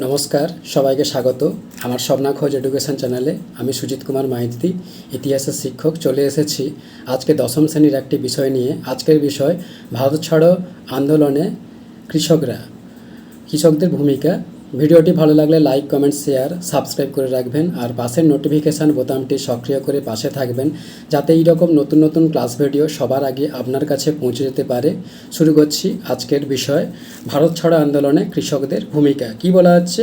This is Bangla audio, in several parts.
নমস্কার, সবাইকে স্বাগত। আমার স্বপ্না খোঁজ এডুকেশন চ্যানেলে আমি সুজিত কুমার মাইতি, ইতিহাসের শিক্ষক। চলে এসেছি আজকে দশম শ্রেণির একটি বিষয় নিয়ে। আজকের বিষয়, ভারত ছাড়ো আন্দোলনে কৃষকরা, কৃষকদের ভূমিকা ভিডিওটি ভালো লাগলে লাইক, কমেন্ট, শেয়ার, সাবস্ক্রাইব করে রাখবেন আর পাশের নোটিফিকেশান বোতামটি সক্রিয় করে পাশে থাকবেন যাতে এই রকম নতুন নতুন ক্লাস ভিডিও সবার আগে আপনার কাছে পৌঁছে যেতে পারে। শুরু করছি আজকের বিষয়, ভারত ছাড়ো আন্দোলনে কৃষকদের ভূমিকা। কি বলা হচ্ছে?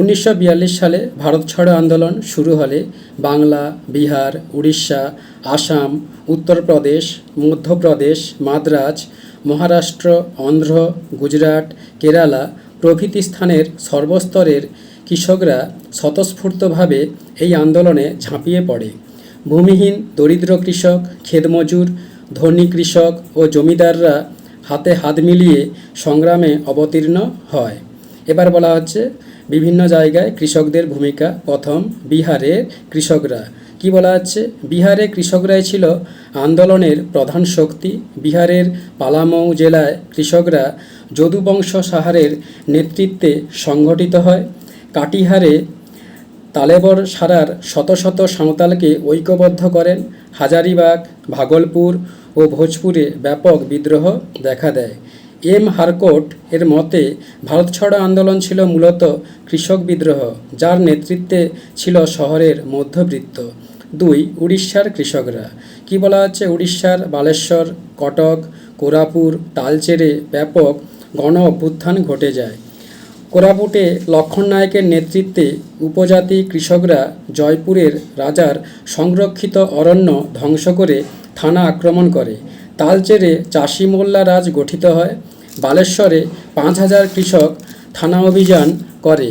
উনিশশো বিয়াল্লিশ সালে ভারত ছাড়ো আন্দোলন শুরু হলে বাংলা, বিহার, উড়িষ্যা, আসাম, উত্তরপ্রদেশ, মধ্যপ্রদেশ, মাদ্রাজ, মহারাষ্ট্র, অন্ধ্র, গুজরাট, কেরালা প্রভৃতি স্থানের সর্বস্তরের কৃষকরা স্বতঃস্ফূর্তভাবে এই আন্দোলনে ঝাঁপিয়ে পড়ে। ভূমিহীন দরিদ্র কৃষক খেতমজুর ধনী কৃষক ও জমিদাররা হাতে হাত মিলিয়ে সংগ্রামে অবতীর্ণ হয়। এবার বলা হচ্ছে, বিভিন্ন জায়গায় কৃষকদের ভূমিকা প্রথম বিহারে কৃষকরা। কি বলা হচ্ছে বিহারে কৃষকরাই ছিল আন্দোলনের প্রধান শক্তি। বিহারের পালামৌ জেলায় কৃষকরা যদুবংশ সাহারের নেতৃত্বে সংগঠিত হয়। কাটিহারে তালেবর সারার শত শত সাঁওতালকে ঐক্যবদ্ধ করেন। হাজারিবাগ, ভাগলপুর ও ভোজপুরে ব্যাপক বিদ্রোহ দেখা দেয়। এম হারকোট এর মতে, ভারত ছাড়ো আন্দোলন ছিল মূলত কৃষক বিদ্রোহ, যার নেতৃত্বে ছিল শহরের মধ্যবৃত্ত। দুই, উড়িষ্যার কৃষকরা। কি বলা হচ্ছে উড়িষ্যার বালেশ্বর, কটক কোরাপুর তালচেরে ব্যাপক গণ অভ্যুত্থান ঘটে যায়। কোরাপুটে লক্ষণ নায়কের নেতৃত্বে উপজাতি কৃষকরা জয়পুরের রাজার সংরক্ষিত অরণ্য ধ্বংস করে থানা আক্রমণ করে। তালচেরে চাষি মোল্লা রাজ গঠিত হয়। বালেশ্বরে পাঁচ হাজার কৃষক থানা অভিযান করে।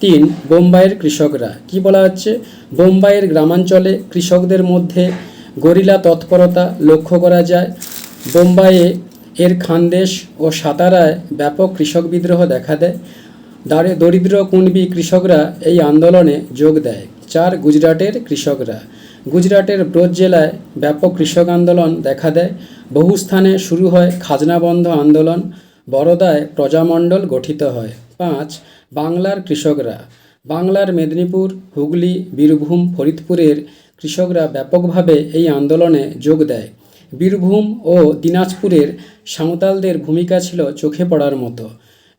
তিন, বোম্বাইয়ের কৃষকরা। কি বলা হচ্ছে? বোম্বাইয়ের গ্রামাঞ্চলে কৃষকদের মধ্যে গরিলা তৎপরতা লক্ষ্য করা যায়। বোম্বাইয়ে এর খানদেশ ও সাতারায় ব্যাপক কৃষক বিদ্রোহ দেখা দেয়। দাঁড়ে দরিদ্র কুণবি কৃষকরা এই আন্দোলনে যোগ দেয়। চার, গুজরাটের কৃষকরা। গুজরাটের ব্রজ জেলায় ব্যাপক কৃষক আন্দোলন দেখা দেয়। বহু স্থানে শুরু হয় খাজনা বন্ধ আন্দোলন। বরোদায় প্রজামণ্ডল গঠিত হয়। পাঁচ বাংলার কৃষকরা। বাংলার মেদিনীপুর, হুগলি, বীরভূম, ফরিদপুরের কৃষকরা ব্যাপকভাবে এই আন্দোলনে যোগ দেয়। বীরভূম ও দিনাজপুরের সাঁওতালদের ভূমিকা ছিল চোখে পড়ার মতো।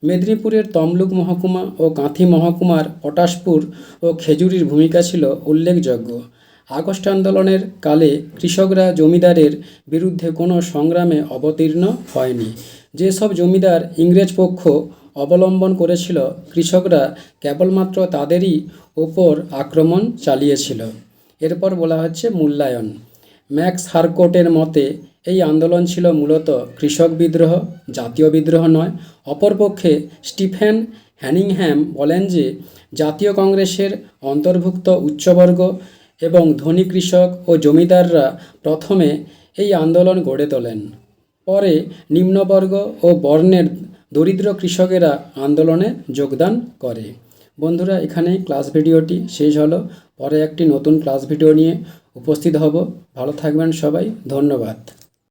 মেদিনীপুরের তমলুক মহকুমা ও কাঁথি মহকুমার পটাশপুর ও খেজুরির ভূমিকা ছিল উল্লেখযোগ্য। আগস্ট আন্দোলনের কালে কৃষকরা জমিদারের বিরুদ্ধে কোনো সংগ্রামে অবতীর্ণ হয়নি। যেসব জমিদার ইংরেজ পক্ষ অবলম্বন করেছিল, কৃষকরা কেবলমাত্র তাদেরই ওপর আক্রমণ চালিয়েছিল। এরপর বলা হচ্ছে মূল্যায়ন। ম্যাক্স হারকোটের মতে, এই আন্দোলন ছিল মূলত কৃষক বিদ্রোহ, জাতীয় বিদ্রোহ নয়। অপরপক্ষে স্টিফেন হ্যানিংহ্যাম বলেন যে, জাতীয় কংগ্রেসের অন্তর্ভুক্ত উচ্চবর্গ এবং ধনী কৃষক ও জমিদাররা প্রথমে এই আন্দোলন গড়ে তোলেন। পরে নিম্নবর্গ ও বর্ণের দরিদ্র কৃষকেরা আন্দোলনে যোগদান করে। বন্ধুরা এখানে ক্লাস ভিডিওটি শেষ হলো। পরে একটি নতুন ক্লাস ভিডিও নিয়ে উপস্থিত হব। ভালো থাকবেন সবাই। ধন্যবাদ।